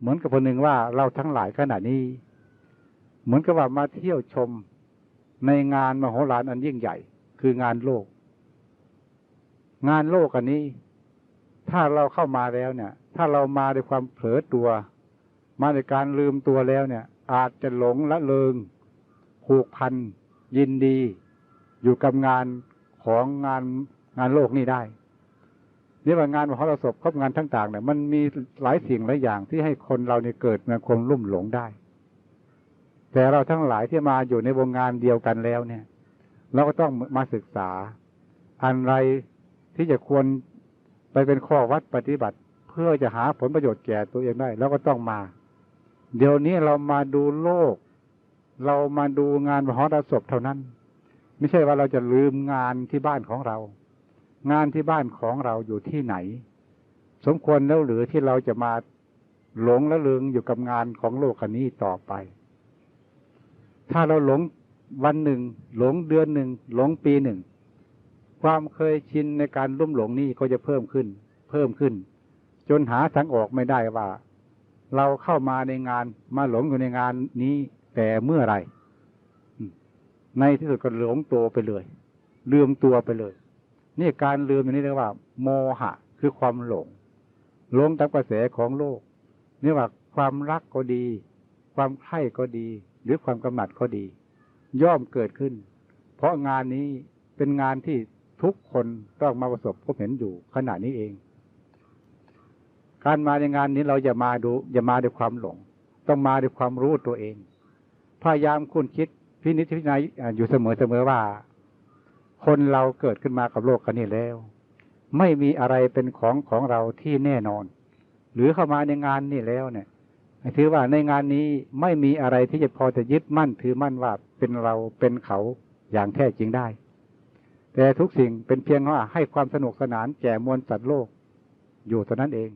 เหมือนกับคนหนึ่งว่าเราทั้งหลายขณะนี้ เหมือนกับว่ามาเที่ยวชมในงานมโหฬารอันยิ่งใหญ่ คืองานโลก งานโลกอันนี้ ถ้าเราเข้ามาแล้วเนี่ย ถ้าเรามาด้วยความเผลอตัว มาในการลืมตัวแล้วเนี่ย อาจจะหลงละเลงผูกพันยินดี อยู่กับงานของงานงานโลกนี่ได้ นี่ว่างานมหรสพครบงานทั้งต่างเนี่ยมันมีหลายสิ่งหลายอย่างที่ให้คนเราเนี่ยเกิดมาความลุ่มหลงได้ แต่เราทั้งหลายที่มาอยู่ในวงงานเดียวกันแล้วเนี่ย เราก็ต้องมาศึกษา อะไรที่จะควรไปเป็นข้อวัดปฏิบัติ เพื่อจะหาผลประโยชน์แก่ตัวเองได้เราก็ต้องมา เดี๋ยวนี้เรามาดูโลก เรามาดูงานมหรสพเท่านั้น ไม่ใช่ว่าเราจะลืมงานที่บ้านของเรา งานที่บ้านของเราอยู่ที่ไหน สมควรแล้วหรือที่เราจะมาหลงและลืงอยู่กับงานของโลกนนี้ต่อไป ถ้าเราหลงวันหนึ่ง หลงเดือนหนึ่ง หลงปีหนึ่ง ความเคยชินในการลุ่มหลงนี้ก็จะเพิ่มขึ้น เพิ่มขึ้น จนหาทางออกไม่ได้ว่า เราเข้ามาในงานมาหลงอยู่ในงานนี้แต่เมื่อไรในที่สุดก็หลงตัวไปเลยลืมตัวไปเลย นี่การลืมอย่างนี้เรียกว่า โมหะ คือความหลงหลงตามกระแสของโลกนี่ว่าความรักก็ดี ความใคร่ก็ดี หรือความกำหนัดก็ดี ย่อมเกิดขึ้น เพราะงานนี้เป็นงานที่ทุกคนต้องมาประสบพบเห็นอยู่ขณะนี้เอง การมาในงานนี้เราอย่ามาดู อย่ามาด้วยความหลง ต้องมาด้วยความรู้ตัวเอง พยายามคุณคิดพินิจพิจารณาอยู่เสมอเสมอว่า คนเราเกิดขึ้นมากับโลกกันนี้แล้ว ไม่มีอะไรเป็นของของเราที่แน่นอน หรือเข้ามาในงานนี่แล้วเนี่ยถือว่าในงานนี้ไม่มีอะไรที่จะพอจะยึดมั่นถือมั่นว่าเป็นเราเป็นเขาอย่างแท้จริงได้ แต่ทุกสิ่งเป็นเพียงว่าให้ความสนุกสนานแก่มวลสัตว์โลก อยู่เท่านั้นเอง